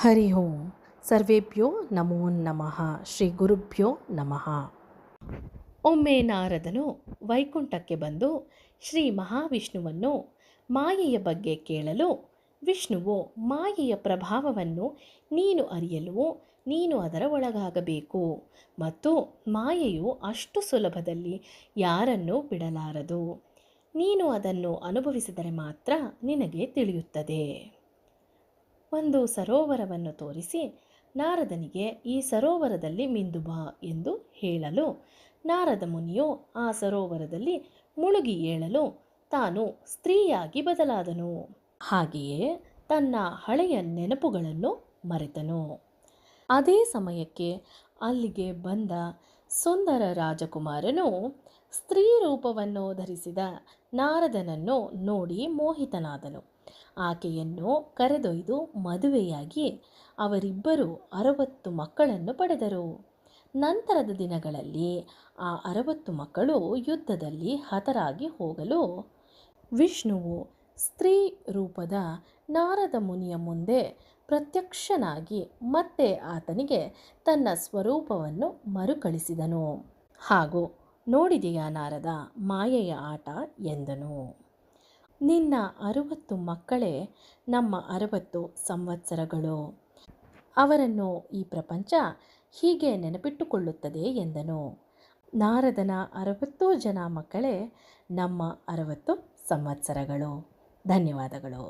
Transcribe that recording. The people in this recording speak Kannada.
ಹರಿ ಓಂ. ಸರ್ವೇಭ್ಯೋ ನಮೋ ನಮಃ. ಶ್ರೀ ಗುರುಭ್ಯೋ ನಮಃ. ಒಮ್ಮೆ ನಾರದನು ವೈಕುಂಠಕ್ಕೆ ಬಂದು ಶ್ರೀ ಮಹಾವಿಷ್ಣುವನ್ನು ಮಾಯೆಯ ಬಗ್ಗೆ ಕೇಳಲು, ವಿಷ್ಣುವು, ಮಾಯೆಯ ಪ್ರಭಾವವನ್ನು ನೀನು ಅರಿಯಲು ನೀನು ಅದರ ಒಳಗಾಗಬೇಕು. ಮತ್ತು ಮಾಯೆಯು ಅಷ್ಟು ಸುಲಭದಲ್ಲಿ ಯಾರನ್ನೂ ಬಿಡಲಾರದು. ನೀನು ಅದನ್ನು ಅನುಭವಿಸಿದರೆ ಮಾತ್ರ ನಿನಗೆ ತಿಳಿಯುತ್ತದೆ. ಒಂದು ಸರೋವರವನ್ನು ತೋರಿಸಿ, ನಾರದನಿಗೆ ಈ ಸರೋವರದಲ್ಲಿ ಮಿಂದು ಬಾ ಎಂದು ಹೇಳಲು. ನಾರದ ಮುನಿಯು ಆ ಸರೋವರದಲ್ಲಿ ಮುಳುಗಿ ಏಳಲು, ತಾನು ಸ್ತ್ರೀಯಾಗಿ ಬದಲಾದನು. ಹಾಗೆಯೇ ತನ್ನ ಹಳೆಯ ನೆನಪುಗಳನ್ನು ಮರೆತನು. ಅದೇ ಸಮಯಕ್ಕೆ ಅಲ್ಲಿಗೆ ಬಂದ ಸುಂದರ ರಾಜಕುಮಾರನು ಸ್ತ್ರೀ ರೂಪವನ್ನು ಧರಿಸಿದ ನಾರದನನ್ನು ನೋಡಿ ಮೋಹಿತನಾದನು. ಆಕೆಯನ್ನು ಕರೆದೊಯ್ದು ಮದುವೆಯಾಗಿ ಅವರಿಬ್ಬರು ಅರವತ್ತು ಮಕ್ಕಳನ್ನು ಪಡೆದರು. ನಂತರದ ದಿನಗಳಲ್ಲಿ ಆ ಅರವತ್ತು ಮಕ್ಕಳು ಯುದ್ಧದಲ್ಲಿ ಹತರಾಗಿ ಹೋಗಲು ವಿಷ್ಣುವು ಸ್ತ್ರೀ ರೂಪದ ನಾರದ ಮುನಿಯ ಮುಂದೆ ಪ್ರತ್ಯಕ್ಷನಾಗಿ ಮತ್ತೆ ಆತನಿಗೆ ತನ್ನ ಸ್ವರೂಪವನ್ನು ಮರುಕಳಿಸಿದನು. ಹಾಗೂ ನೋಡಿದೆಯಾ ನಾರದ ಮಾಯೆಯ ಆಟ ಎಂದನು. ನಿನ್ನ ಅರುವತ್ತು ಮಕ್ಕಳೇ ನಮ್ಮ ಅರವತ್ತು ಸಂವತ್ಸರಗಳು. ಅವರನ್ನು ಈ ಪ್ರಪಂಚ ಹೀಗೆ ನೆನಪಿಟ್ಟುಕೊಳ್ಳುತ್ತದೆ ಎಂದನು. ನಾರದನ ಅರವತ್ತು ಜನ ಮಕ್ಕಳೇ ನಮ್ಮ ಅರವತ್ತು ಸಂವತ್ಸರಗಳು. ಧನ್ಯವಾದಗಳು.